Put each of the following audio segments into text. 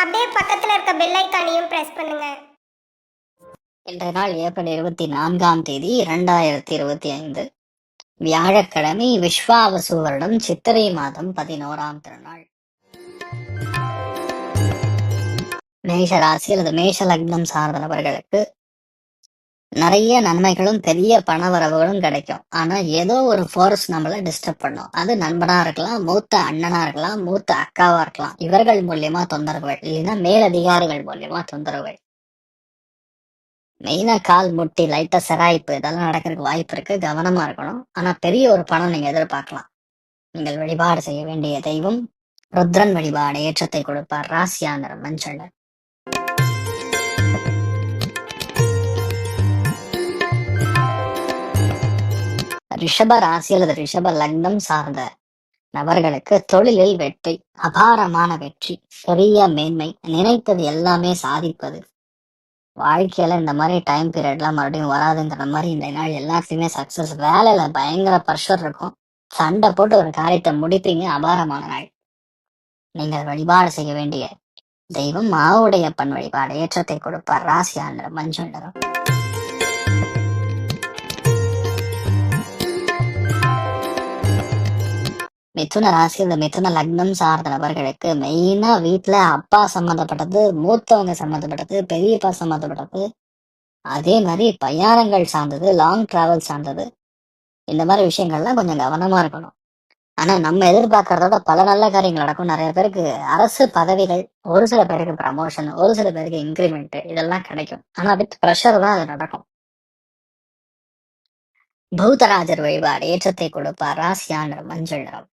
அப்படியே பக்கத்துல இருக்க பெல் ஐக்கானையும் பிரஸ் பண்ணுங்க. இன்றைய நாள் ஏப்ரல் இருபத்தி நான்காம் தேதி இரண்டாயிரத்தி இருபத்தி ஐந்து. வியாழக்கிழமை விஸ்வாவசு வருடம் சித்திரை மாதம் பதினோராம் திருநாள். மேஷ ராசி அல்லது மேஷ லக்னம் சார்ந்த நபர்களுக்கு நிறைய நன்மைகளும் பெரிய பணவரவுகளும் கிடைக்கும். ஆனா ஏதோ ஒரு ஃபோர்ஸ் நம்மள டிஸ்டர்ப் பண்ணும். அது நண்பனா இருக்கலாம் மூத்த அண்ணனா இருக்கலாம் மூத்த அக்காவா இருக்கலாம். இவர்கள் மூலியமா தொந்தரவுகள். இல்லைன்னா மேலதிகாரிகள் மூலியமா தொந்தரவுகள். மெயினா கால் முட்டி லைட்டா செராய்ப்பு இதெல்லாம் நடக்கிறதுக்கு வாய்ப்பு இருக்கு. கவனமா இருக்கணும். ஆனா பெரிய ஒரு பணம் நீங்க எதிர்பார்க்கலாம். நீங்கள் வழிபாடு செய்ய வேண்டிய தெய்வம் ருத்ரன் வழிபாடு ஏற்றத்தை கொடுப்பார். ராசியா மஞ்சள் ரிஷப ராசி அல்லது ரிஷப லக்னம் சார்ந்த நபர்களுக்கு தொழிலில் வெற்றி அபாரமான வெற்றி பெரிய மேன்மை நினைத்தது எல்லாமே சாதிப்பது. வாழ்க்கையில இந்த மாதிரி டைம் பீரியட்லாம் மறுபடியும் வராதுங்கிற மாதிரி இந்த நாள் எல்லாத்தையுமே சக்சஸ் வேலையில பயங்கர ப்ரெஷர் இருக்கும். சண்டை போட்டு ஒரு காரியத்தை முடிப்பீங்க. அபாரமான நாள். நீங்கள் வழிபாடு செய்ய வேண்டிய தெய்வம் மாவுடைய பண் வழிபாடு. ஏற்றத்தை கொடுப்பார். ராசியாளர் மஞ்சள் நிறம் மிதுன ராசி இந்த மிதுன லக்னம் சார்ந்த நபர்களுக்கு மெயினா வீட்டுல அப்பா சம்மந்தப்பட்டது மூத்தவங்க சம்மந்தப்பட்டது பெரியப்பா சம்மந்தப்பட்டது. அதே மாதிரி பயணங்கள் சார்ந்தது லாங் டிராவல் சார்ந்தது. இந்த மாதிரி விஷயங்கள்லாம் கொஞ்சம் கவனமா இருக்கணும். ஆனா நம்ம எதிர்பார்க்கறதோட பல நல்ல காரியங்கள் நடக்கும். நிறைய பேருக்கு அரசு பதவிகள் ஒரு சில பேருக்கு ப்ரமோஷன் ஒரு சில பேருக்கு இன்க்ரிமெண்ட் இதெல்லாம் கிடைக்கும். ஆனா வித் ப்ரெஷர் தான் அது நடக்கும். பௌத்தராஜர் வழிபாடு ஏற்றத்தை கொடுப்பார் ராசியான மஞ்சள் நிறம்.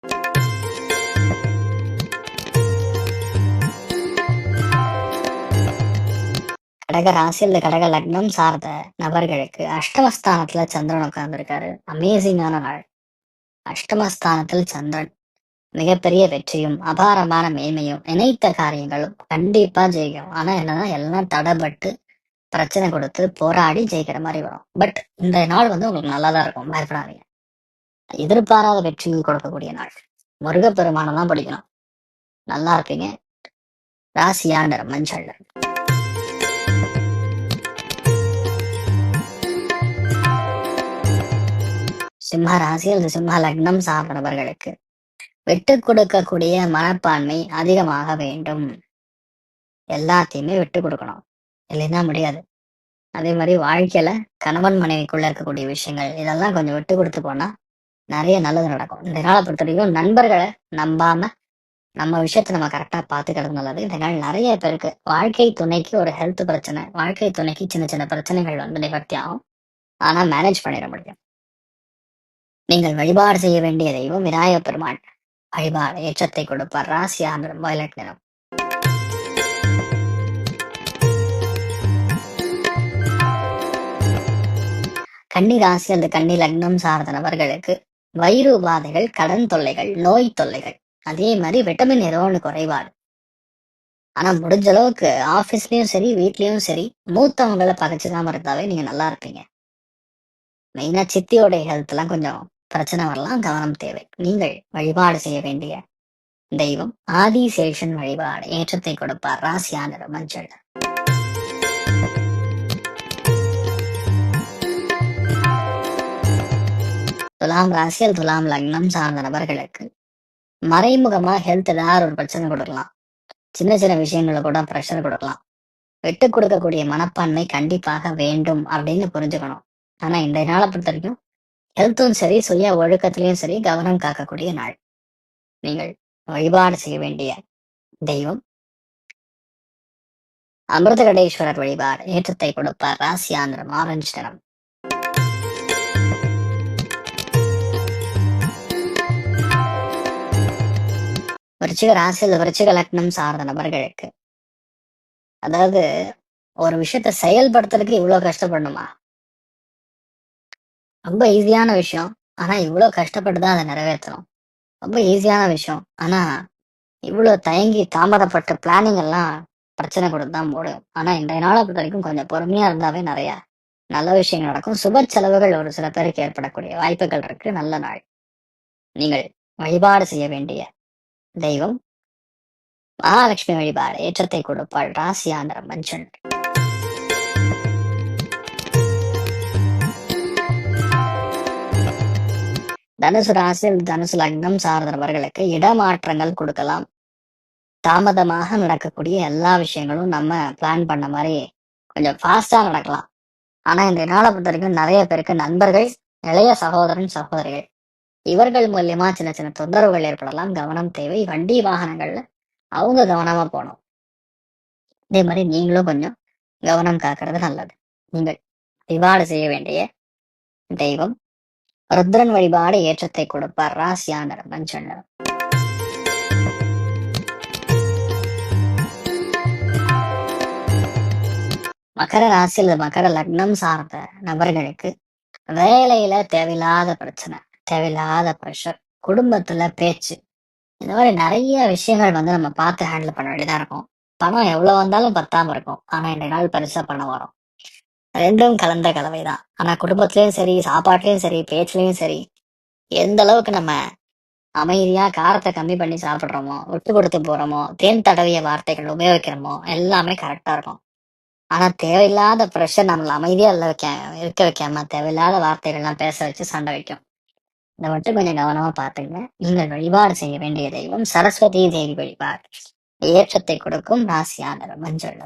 கடக ராசி இந்த கடக லக்னம் சார்ந்த நபர்களுக்கு அஷ்டமஸ்தானத்துல சந்திரன் உட்கார்ந்துருக்காரு. அமேசிங்கான நாள். அஷ்டமஸ்தானத்தில் சந்திரன் மிகப்பெரிய வெற்றியும் அபாரமான மேன்மையும் நினைத்த காரியங்களும் கண்டிப்பா ஜெயிக்கும். ஆனா என்னன்னா எல்லாம் தடைபட்டு பிரச்சனை கொடுத்து போராடி ஜெயிக்கிற மாதிரி வரும். பட் இந்த நாள் வந்து உங்களுக்கு நல்லா தான் இருக்கும். பயப்படாதீங்க. எதிர்பாராத வெற்றி கொடுக்கக்கூடிய நாள். முருகப்பெருமானம் தான் பிடிக்கணும். நல்லா இருப்பீங்க. ராசியாண்டர் மஞ்சள் சிம்ம ராசி அல்லது சிம்ம லக்னம் சார்ந்தவர்களுக்கு விட்டு கொடுக்கக்கூடிய மனப்பான்மை அதிகமாக வேண்டும். எல்லாத்தையுமே விட்டு கொடுக்கணும். இல்லைன்னா முடியாது. அதே மாதிரி வாழ்க்கையில கணவன் மனைவிக்குள்ள இருக்கக்கூடிய விஷயங்கள் இதெல்லாம் கொஞ்சம் விட்டு கொடுத்து போனா நிறைய நல்லது நடக்கும். இந்த நாளை பொறுத்த வரைக்கும் நண்பர்களை நம்பாம நம்ம விஷயத்த நம்ம கரெக்டா பாத்துக்கிறது நல்லது. இந்த நாள் நிறைய பேருக்கு வாழ்க்கை துணைக்கு ஒரு ஹெல்த் பிரச்சனை வாழ்க்கை துணைக்கு சின்ன சின்ன பிரச்சனைகள் வந்து நிவர்த்தி ஆகும். ஆனா மேனேஜ் பண்ணிட முடியும். நீங்கள் வழிபாடு செய்ய வேண்டிய தெய்வம் விநாயகப் பெருமாள். வழிபாடு ஏற்றத்தை கொடுப்பார். ராசி ஆந்திரம் வயலட் நிறம். கன்னி ராசி அல்லது கன்னி லக்னம் சார்ந்த நபர்களுக்கு வயிறு உபாதைகள் கடன் தொல்லைகள் நோய் தொல்லைகள் அதே மாதிரி விட்டமின் ஏதோன்னு குறைபாடு. ஆனா முடிஞ்ச அளவுக்கு ஆபீஸ்லயும் சரி வீட்லயும் சரி மூத்தவங்களை பகைச்சுக்காம இருந்தாவே நீங்க நல்லா இருப்பீங்க. மெயினா சித்தியோட ஹெல்த் எல்லாம் கொஞ்சம் பிரச்சனை வரலாம் கவனம் தேவை. நீங்கள் வழிபாடு செய்ய வேண்டிய தெய்வம் ஆதிசேஷன் வழிபாடு ஏற்றத்தை கொடுப்பார் ராசியான மஞ்சள் துலாம் ராசியில் துலாம் லக்னம் சார்ந்த நபர்களுக்கு மறைமுகமா ஹெல்த் ஏதாவது ஒரு பிரச்சனை கொடுக்கலாம். சின்ன சின்ன விஷயங்களை கூட ப்ரெஷர் கொடுக்கலாம். விட்டு கொடுக்கக்கூடிய மனப்பான்மை கண்டிப்பாக வேண்டும் அப்படின்னு புரிஞ்சுக்கணும். ஆனா இந்த நாளை பொறுத்த வரைக்கும் ஹெல்த்தும் சரி சுய ஒழுக்கத்திலையும் சரி கவனம் காக்கக்கூடிய நாள். நீங்கள் வழிபாடு செய்ய வேண்டிய தெய்வம் அமிர்தகடேஸ்வரர் வழிபாடு ஏற்றத்தை கொடுப்பார். ராசி ஆந்திரம் ஆரஞ்சு நிறம். விருச்சிக ராசியில் விருச்சிக லக்னம் சார்ந்த நபர்களுக்கு. அதாவது ஒரு விஷயத்த செயல்படுத்துறதுக்கு இவ்வளவு கஷ்டப்படணுமா? ரொம்ப ஈஸியான விஷயம். ஆனா இவ்வளவு கஷ்டப்பட்டு தான் அதை நிறைவேற்றணும். ரொம்ப ஈஸியான விஷயம். ஆனா இவ்வளவு தயங்கி தாமதப்பட்ட பிளானிங் எல்லாம் பிரச்சனை கொடுத்து தான் போடும். ஆனா இன்றைய நாளை பொறுத்த வரைக்கும் கொஞ்சம் பொறுமையா இருந்தாவே நிறைய நல்ல விஷயங்கள் நடக்கும். சுப செலவுகள் ஒரு சில பேருக்கு ஏற்படக்கூடிய வாய்ப்புகள் இருக்கு. நல்ல நாள். நீங்கள் வழிபாடு செய்ய வேண்டிய தெய்வம். மகாலட்சுமி வழிபாடு ஏற்றத்தை கொடுப்பாள் ராசியாந்திர மஞ்சள். தனுசு ராசியில் தனுசு லக்னம் சார்ந்தவர்களுக்கு இடமாற்றங்கள் கொடுக்கலாம். தாமதமாக நடக்கக்கூடிய எல்லா விஷயங்களும் நம்ம பிளான் பண்ண மாதிரி கொஞ்சம் ஃபாஸ்டா நடக்கலாம். ஆனா இந்த நாளை பொறுத்த வரைக்கும் நிறைய பேருக்கு நண்பர்கள் இளைய சகோதரன் சகோதரிகள். இவர்கள் மூலியமா சின்ன சின்ன தொந்தரவுகள் ஏற்படலாம் கவனம் தேவை. வண்டி வாகனங்கள்ல அவங்க கவனமா போகணும். இதே மாதிரி நீங்களும் கொஞ்சம் கவனம் காக்கிறது நல்லது. நீங்கள் வழிபாடு செய்ய வேண்டிய தெய்வம். ருத்ரன் வழிபாடு ஏற்றத்தை கொடுப்பார். ராசியானர் மஞ்சள் நிறம். மகர ராசியில் மகர லக்னம் சார்ந்த நபர்களுக்கு வேலையில தேவையில்லாத பிரச்சனை. தேவையில்லாத ப்ரெஷர் குடும்பத்துல பேச்சு. இந்த மாதிரி நிறைய விஷயங்கள் வந்து நம்ம பார்த்து ஹேண்டில் பண்ண வேண்டியதா இருக்கும். பணம் எவ்வளவு வந்தாலும் பத்தாம இருக்கும். ஆனா இந்த நாள் பெருசா பணம் வரும் ரெண்டும் கலந்த கலவை தான் ஆனா குடும்பத்திலயும் சரி சாப்பாட்டுலயும் சரி பேச்சுலயும் சரி எந்த அளவுக்கு நம்ம அமைதியா காரத்தை கம்மி பண்ணி சாப்பிட்றோமோ விட்டு கொடுத்து போறோமோ தேன் தடவிய வார்த்தைகள் உபயோகிக்கிறோமோ எல்லாமே கரெக்டா இருக்கும். ஆனா தேவையில்லாத ப்ரெஷர் நம்மள அமைதியா இல்ல வைக்க இருக்க வைக்காம தேவையில்லாத வார்த்தைகள்லாம் பேச வச்சு சண்டை வைக்கும். இதை மட்டும் கொஞ்சம் கவனமா பாத்துங்க நீங்கள் வழிபாடு செய்ய வேண்டிய தெய்வம் சரஸ்வதி தேவி வழிபாடு. ஏற்றத்தை கொடுக்கும் ராசியான மஞ்சள்.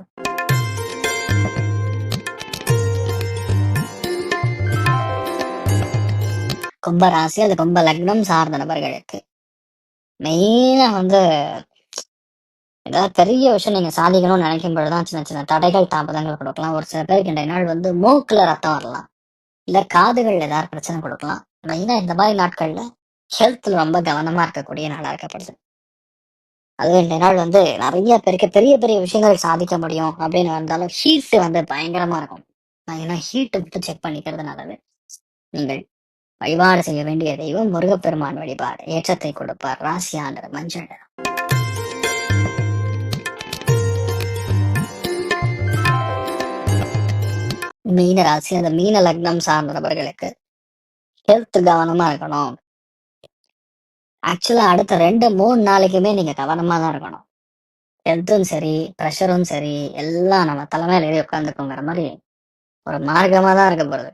கும்ப ராசி அது கும்ப லக்னம் சார்ந்த நபர்களுக்கு. மெயினா வந்து ஏதாவது பெரிய விஷயம் நீங்க சாதிக்கணும்னு நினைக்கும் பொழுதுதான் சின்ன சின்ன தடைகள் தாமதங்கள் கொடுக்கலாம். ஒரு சில பேருக்கு இன்றைய நாள் வந்து மூக்குல ரத்தம் வரலாம். இல்ல காதுகள் ஏதாவது பிரச்சனை கொடுக்கலாம். மெயினாக இந்த மாதிரி நாட்கள்ல ஹெல்த்தில் ரொம்ப கவனமா இருக்கக்கூடிய நாளா இருக்கப்படுது. அதுவும் இந்த நாள் வந்து நிறைய பேருக்கு பெரிய பெரிய விஷயங்கள் சாதிக்க முடியும் அப்படின்னு வந்தாலும் ஹீட் வந்து பயங்கரமா இருக்கும். ஏன்னா ஹீட் விட்டு செக் பண்ணிக்கிறது நல்லது நீங்கள் வழிபாடு செய்ய வேண்டிய தெய்வம் முருகப்பெருமான் வழிபாடு. ஏற்றத்தை கொடுப்பார். ராசியாண்டர் மஞ்சள் நிறம். மீன ராசி அந்த மீன லக்னம் சார்ந்த நபர்களுக்கு ஹெல்த் கவனமா இருக்கணும். ஆக்சுவலா அடுத்த ரெண்டு மூணு நாளைக்குமே நீங்க கவனமா தான் இருக்கணும். ஹெல்த்தும் சரி ப்ரெஷரும் சரி எல்லாம் நம்ம தலைமையில ஏறி உட்காந்துருக்கோங்கிற மாதிரி ஒரு மார்க்கமா தான் இருக்க போறது.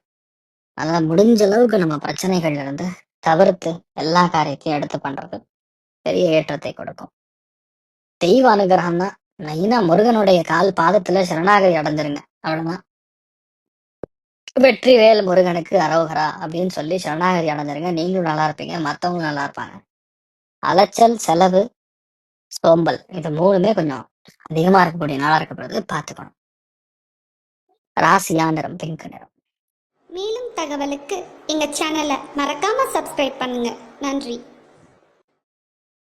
அதனால முடிஞ்ச அளவுக்கு நம்ம பிரச்சனைகள்ல இருந்து தவிர்த்து எல்லா காரியத்தையும் எடுத்து பண்றது பெரிய ஏற்றத்தை கொடுக்கும். தெய்வ அனுகிரகம் தான். மெயினா முருகனுடைய கால் பாதத்துல சரணாகதி அடைஞ்சிருங்க. அவ்வளவுதான். வெற்றி வேல் முருகனுக்கு அரோகரா அப்படின்னு சொல்லி சரணாகதி அடைஞ்சிருங்க. நீங்களும் நல்லா இருப்பீங்க. மற்றவங்களும் நல்லா இருப்பாங்க. அலைச்சல் செலவு சோம்பல் இது மூணுமே கொஞ்சம் அதிகமா இருக்கக்கூடிய நாளா இருக்கப்படுறது பார்த்துக்கணும். ராசியா நிறம் பிங்க் நிறம் மேலும் தகவலுக்கு எங்க சேனலை மறக்காம சப்ஸ்கிரைப் பண்ணுங்க. நன்றி.